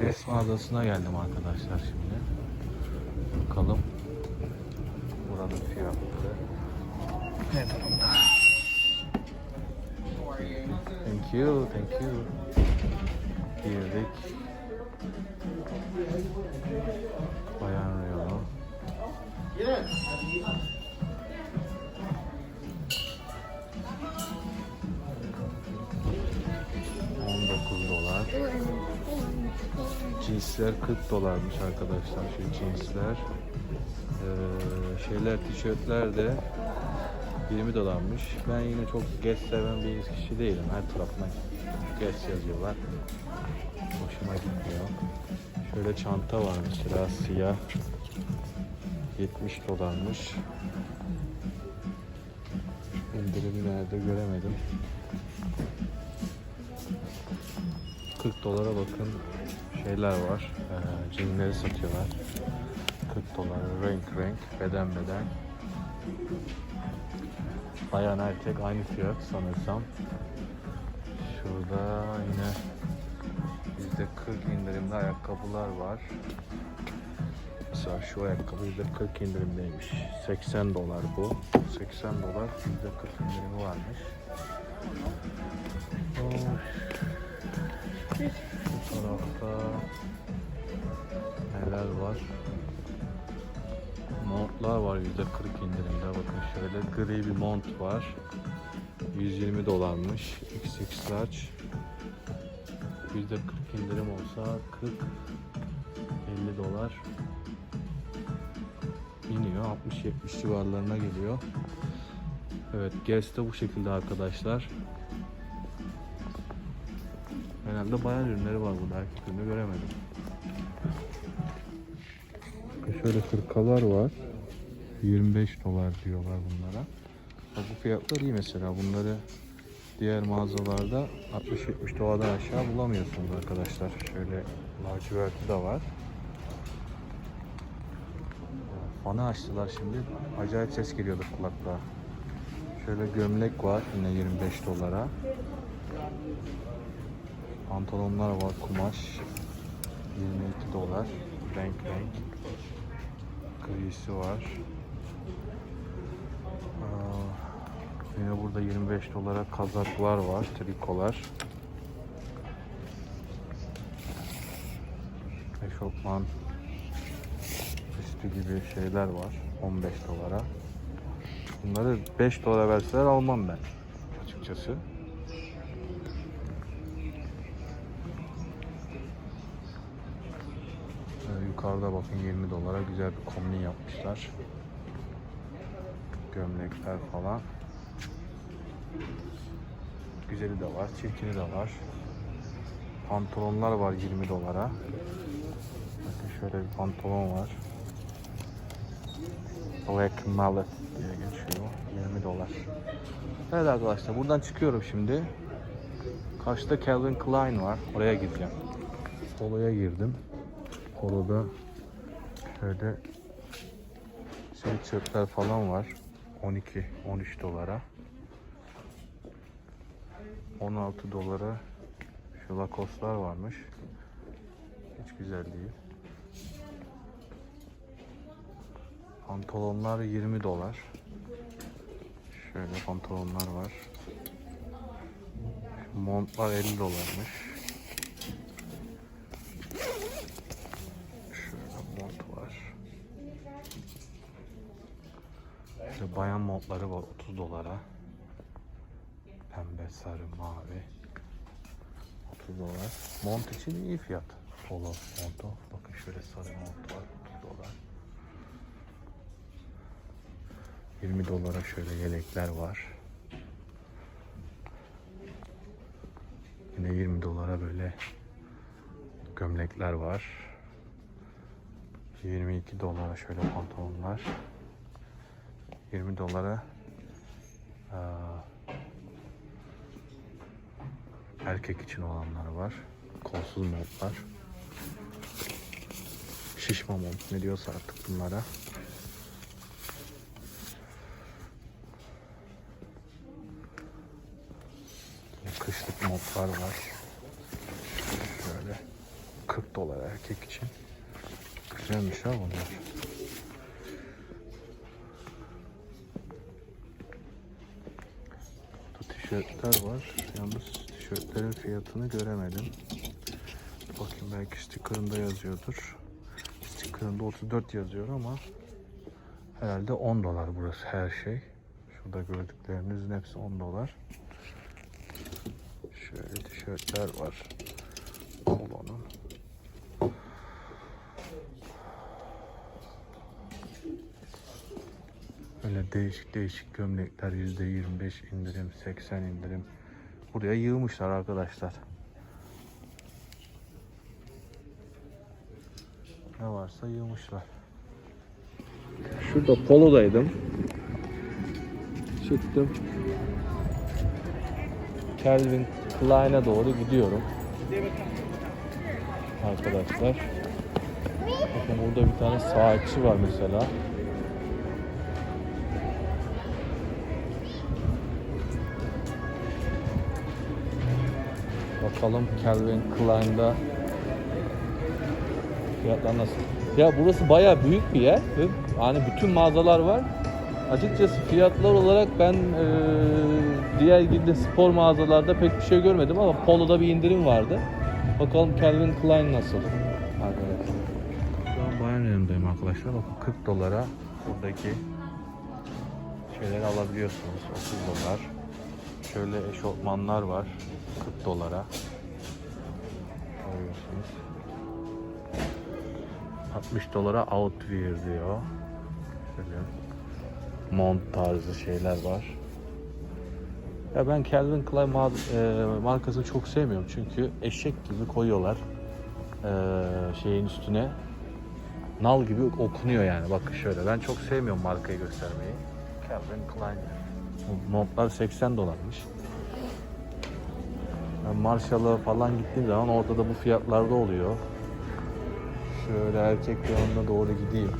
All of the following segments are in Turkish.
Guess mağazasına geldim arkadaşlar şimdi. Bakalım buranın fiyatları ne durumda? Thank you, thank you. Girdik. Cinsler 40 dolarmış arkadaşlar şu cinsler. Ee, şeyler tişörtler de 20 dolarmış. Ben yine çok geç seven bir kişi değilim. Her tarafına geç yazıyorlar. Hoşuma gitmiyor. Şöyle çanta var mesela siyah. 70 dolarmış. İndirim nerede göremedim. 40 dolara bakın şeyler var. Ee, cinleri satıyorlar. 40 dolar renk renk beden beden. Bayan erkek aynı fiyat sanırsam. Şurada yine yüzde 40 indirimli ayakkabılar var. Mesela şu ayakkabı yüzde 40 indirimdeymiş. 80 dolar bu. 80 dolar yüzde 40 indirimi varmış. Oh. Tarafta neler var? Montlar var yüzde 40 indirimde. Bakın şöyle gri bir mont var. 120 dolarmış. XX large. Yüzde 40 indirim olsa 40 50 dolar iniyor. 60-70 civarlarına geliyor. Evet Guess de bu şekilde arkadaşlar. Genelde bayan ürünleri var burada. Erkek ürünü göremedim. Şöyle hırkalar var. 25 dolar diyorlar bunlara. Bak bu fiyatlar iyi mesela. Bunları diğer mağazalarda 60-70 dolardan aşağı bulamıyorsunuz arkadaşlar. Şöyle laciverti de var. Fanı açtılar şimdi. Acayip ses geliyordu kulaklığa. Şöyle gömlek var yine 25 dolara. Pantolonlar var kumaş. 22 dolar. Renk renk. Grisi var. Aa, yine burada 25 dolara kazaklar var, trikolar. Eşofman üstü gibi şeyler var 15 dolara. Bunları 5 dolara verseler almam ben açıkçası. Ee, yukarıda bakın 20 dolara güzel bir kombin yapmışlar. Gömlekler falan. Güzeli de var, çirkini de var. Pantolonlar var 20 dolara. Bakın şöyle bir pantolon var. Black Mallet diye geçiyor. 20 dolar. Evet arkadaşlar buradan çıkıyorum şimdi. Karşıda Calvin Klein var. Oraya gideceğim. Polo'ya girdim. Polo'da şöyle şey çöpler falan var. 12 13 dolara. 16 dolara şu Lacoste'lar varmış. Hiç güzel değil. Pantolonlar 20 dolar. Şöyle pantolonlar var. Şu montlar 50 dolarmış. Şöyle mont var. İşte bayan montları var 30 dolara. Pembe, sarı, mavi. 30 dolar. Mont için iyi fiyat. Polo montu. Bakın şöyle sarı mont var 30 dolar. 20 dolara şöyle yelekler var. Yine 20 dolara böyle gömlekler var. 22 dolara şöyle pantolonlar. 20 dolara erkek için olanlar var. Kolsuz montlar. Şişma mont ne diyorsa artık bunlara. Kışlık montlar var. Şöyle 40 dolar erkek için. Güzelmiş ha bunlar. Burada tişörtler var. Yalnız tişörtlerin fiyatını göremedim. Bakayım belki stickerında yazıyordur. Stickerında 34 yazıyor ama herhalde 10 dolar burası her şey. Şurada gördüklerinizin hepsi 10 dolar. Şöyle tişörtler var. Polo'nun. Değişik değişik gömlekler %25 indirim, 80 indirim. Buraya yığmışlar arkadaşlar. Ne varsa yığmışlar. Şurada polodaydım. Çıktım. Calvin Klein'e doğru gidiyorum. Arkadaşlar. Bakın burada bir tane saatçi var mesela. Bakalım Calvin Klein'da fiyatlar nasıl? Ya burası bayağı büyük bir yer ve hani bütün mağazalar var. Açıkçası fiyatlar olarak ben eee, diğer gibi spor mağazalarda pek bir şey görmedim ama Polo'da bir indirim vardı. Bakalım Calvin Klein nasıl? Arkadaşlar. Şu an bayan yanındayım arkadaşlar. Bakın 40 dolara buradaki şeyleri alabiliyorsunuz. 30 dolar. Şöyle eşofmanlar var. 40 dolara. Görüyorsunuz. 60 dolara outwear diyor. Şöyle mont tarzı şeyler var. Ya ben Calvin Klein e, markasını çok sevmiyorum çünkü eşek gibi koyuyorlar e, şeyin üstüne. Nal gibi okunuyor yani. Bakın şöyle. Ben çok sevmiyorum markayı göstermeyi. Calvin Klein. Montlar 80 dolarmış. Ben Marshall'a falan gittiğim zaman orada da bu fiyatlarda oluyor. Şöyle erkek yanına doğru gideyim.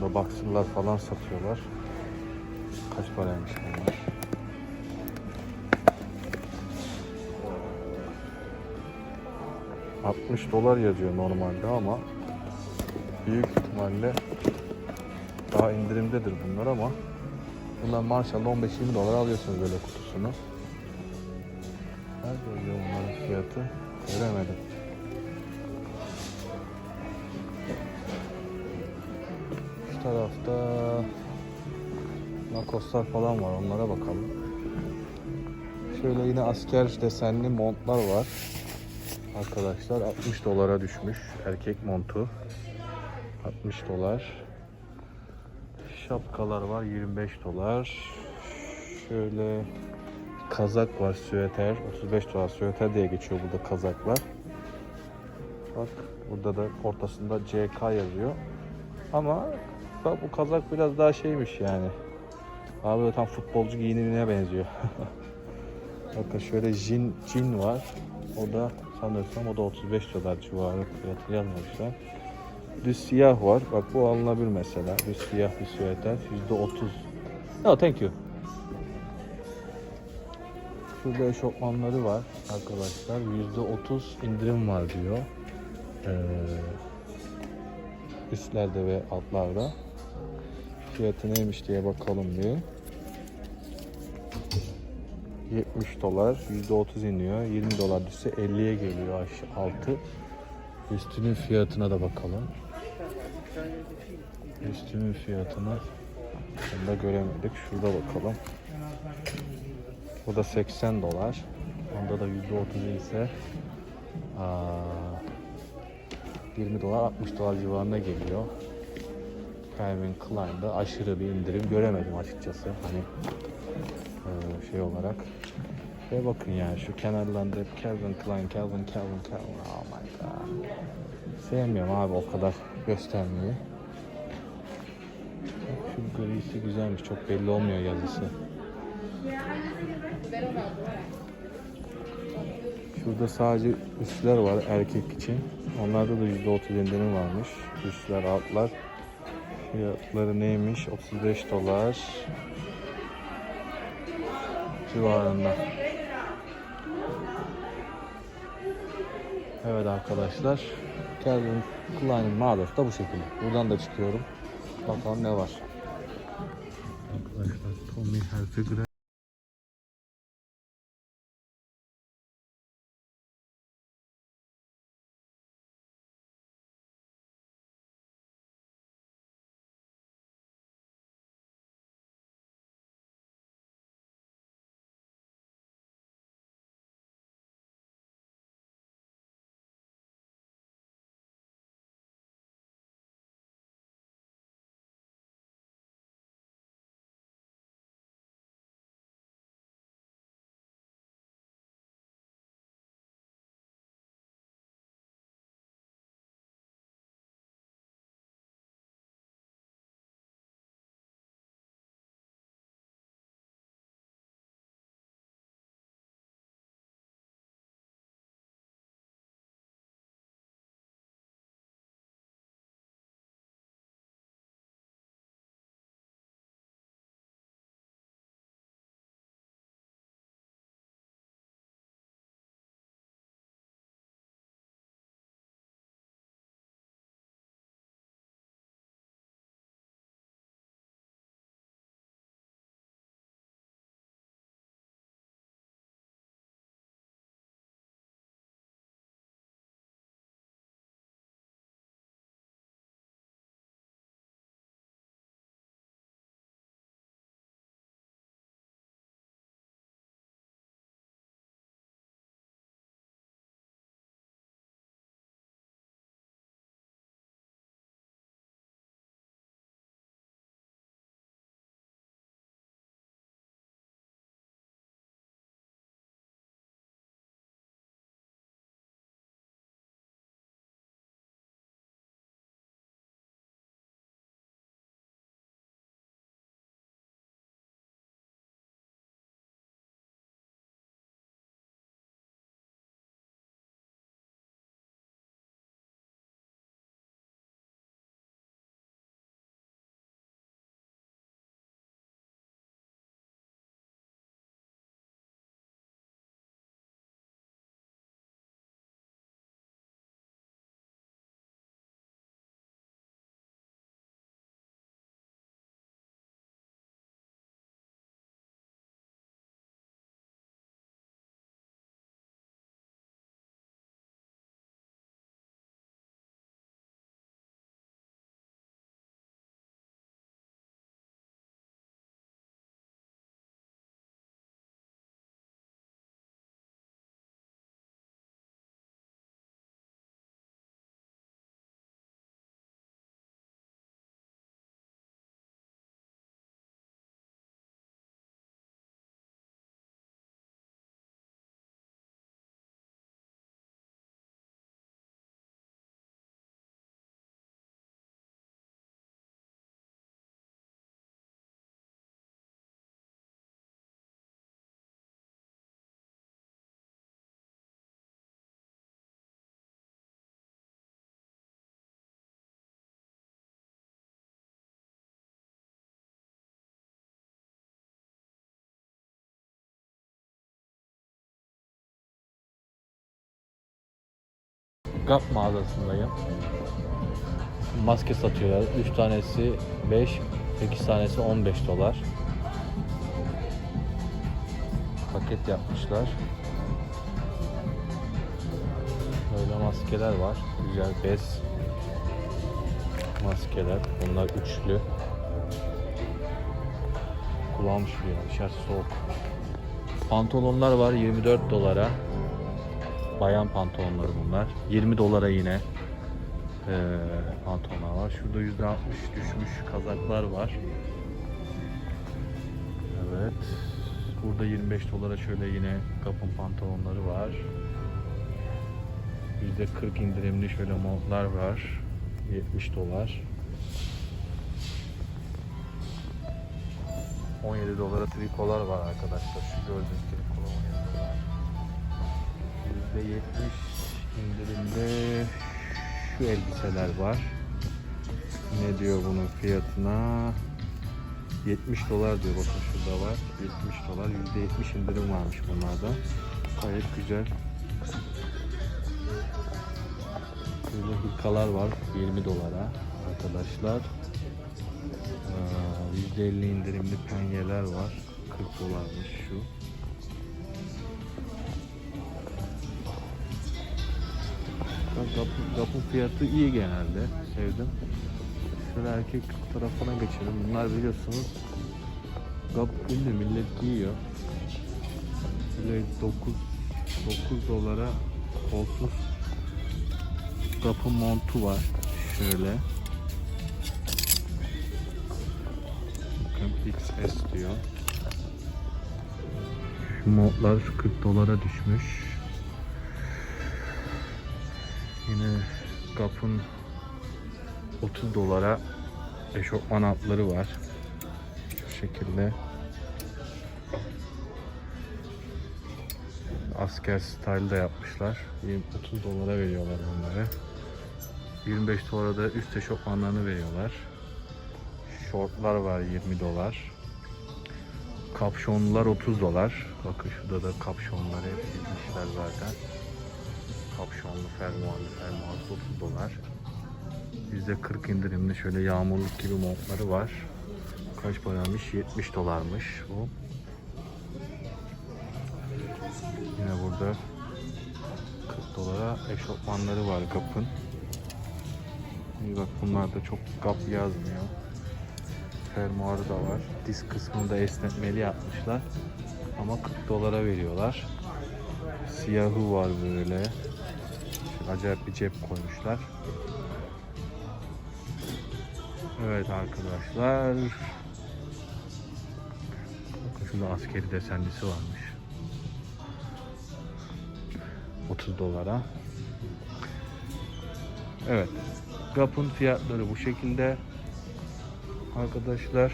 Burada baksırlar falan satıyorlar. Kaç paraymış bunlar? ...60 dolar yazıyor normalde ama... ...büyük ihtimalle... ...daha indirimdedir bunlar ama... ...bunlar Marshall'da 15-20 dolar alıyorsunuz böyle kutusunu. Nerede yazıyor bunların fiyatı? Göremedim. Şu tarafta Lacoste'lar falan var. Onlara bakalım. Şöyle yine asker desenli montlar var. Arkadaşlar 60 dolara düşmüş erkek montu. 60 dolar. Şapkalar var 25 dolar. Şöyle kazak var süveter 35 dolar süveter diye geçiyor burada kazaklar. Bak burada da ortasında CK yazıyor. Ama bak bu kazak biraz daha şeymiş yani. Abi tam futbolcu giyinimine benziyor. Bakın şöyle jin, jin var. O da sanırsam o da 35 dolar civarı fiyatı yazmamışlar. Düz siyah var. Bak bu alınabilir mesela. Düz siyah bir süveter. %30. No thank you. Şurada eşofmanları var arkadaşlar. %30 indirim var diyor. Ee, üstlerde ve altlarda. Fiyatı neymiş diye bakalım bir. 70 dolar, %30 iniyor. 20 dolar düşse 50'ye geliyor aşağı altı. Üstünün fiyatına da bakalım. Üstünün fiyatını bunu göremedik. Şurada bakalım. Bu da 80 dolar. Onda da %30 ise aa, 20 dolar 60 dolar civarına geliyor. Calvin Klein'da aşırı bir indirim göremedim açıkçası. Hani eee, şey olarak. Ve bakın yani şu kenarlarında hep Calvin Klein, Calvin, Calvin, Calvin. Oh my god. Sevmiyorum abi o kadar göstermeyi. Şu grisi güzelmiş. Çok belli olmuyor yazısı. Şurada sadece üstler var erkek için. Onlarda da %30 indirim varmış. Üstler, altlar. Fiyatları neymiş? 35 dolar civarında. Evet arkadaşlar. Calvin Klein mağazası da bu şekilde. Buradan da çıkıyorum. Bakalım ne var. Arkadaşlar Tommy Hilfiger Gap mağazasındayım. Maske satıyorlar. 3 tanesi 5, 8 tanesi 15 dolar. Paket yapmışlar. Böyle maskeler var. Güzel bez maskeler. Bunlar üçlü. Kulağım üşüyor. Dışarısı soğuk. Pantolonlar var 24 dolara. Bayan pantolonları bunlar. 20 dolara yine eee pantolonlar var. Şurada %60 düşmüş kazaklar var. Evet. Burada 25 dolara şöyle yine kapın pantolonları var. %40 indirimli şöyle montlar var. 70 dolar. 17 dolara trikolar var arkadaşlar. Şu gördüğünüz trikolar 17 dolar. %70 indirimde şu elbiseler var. Ne diyor bunun fiyatına? 70 dolar diyor bakın şurada var. 70 dolar %70 indirim varmış bunlarda. Gayet güzel. Böyle hırkalar var 20 dolara arkadaşlar. Ee, %50 indirimli penyeler var. 40 dolarmış şu. Kapı, kapı fiyatı iyi genelde. Sevdim. Şöyle erkek tarafına geçelim. Bunlar biliyorsunuz Gap ünlü millet giyiyor. Böyle 9 9 dolara kolsuz kapı montu var. Şöyle. Bakın XS diyor. Şu montlar 40 dolara düşmüş. Yine Gap'ın 30 dolara eşofman altları var. Şu şekilde. Asker style da yapmışlar. 30 dolara veriyorlar bunları. 25 dolara da üst eşofmanlarını veriyorlar. Şortlar var 20 dolar. Kapşonlar 30 dolar. Bakın şurada da kapşonları hep gitmişler zaten. Kapşonlu fermuarlı fermuarlı 30 dolar. %40 indirimli şöyle yağmurluk gibi montları var. Kaç paraymış? 70 dolarmış bu. Yine burada 40 dolara eşofmanları var Gap'ın. İyi bak bunlar da çok Gap yazmıyor. Fermuarı da var. Diz kısmını da esnetmeli yapmışlar. Ama 40 dolara veriyorlar. Siyahı var böyle. Acayip bir cep koymuşlar. Evet arkadaşlar. Şurada askeri desenlisi varmış. 30 dolara. Evet. Gap'ın fiyatları bu şekilde. Arkadaşlar.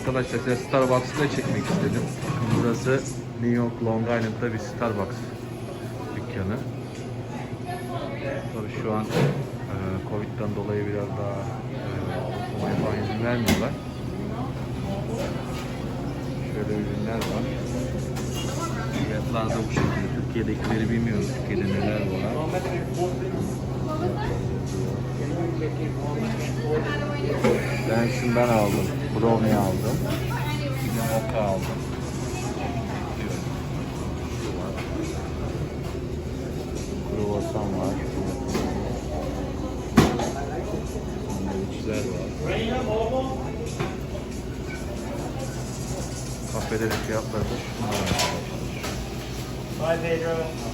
Arkadaşlar size Starbucks'ı da çekmek istedim. Burası New York Long Island'da bir Starbucks dükkanı. Tabii şu an e, Covid'den dolayı biraz daha e, falan izin vermiyorlar. Şöyle ürünler var. Fiyatlar da bu şekilde. Türkiye'dekileri bilmiyoruz. Türkiye'de neler var. Ben şundan aldım. Brownie aldım. Bir de mocha aldım. Var. Kruvasan var. Sandviçler var. Kafede de fiyatları da şunlar arkadaşlar. Bye, Pedro.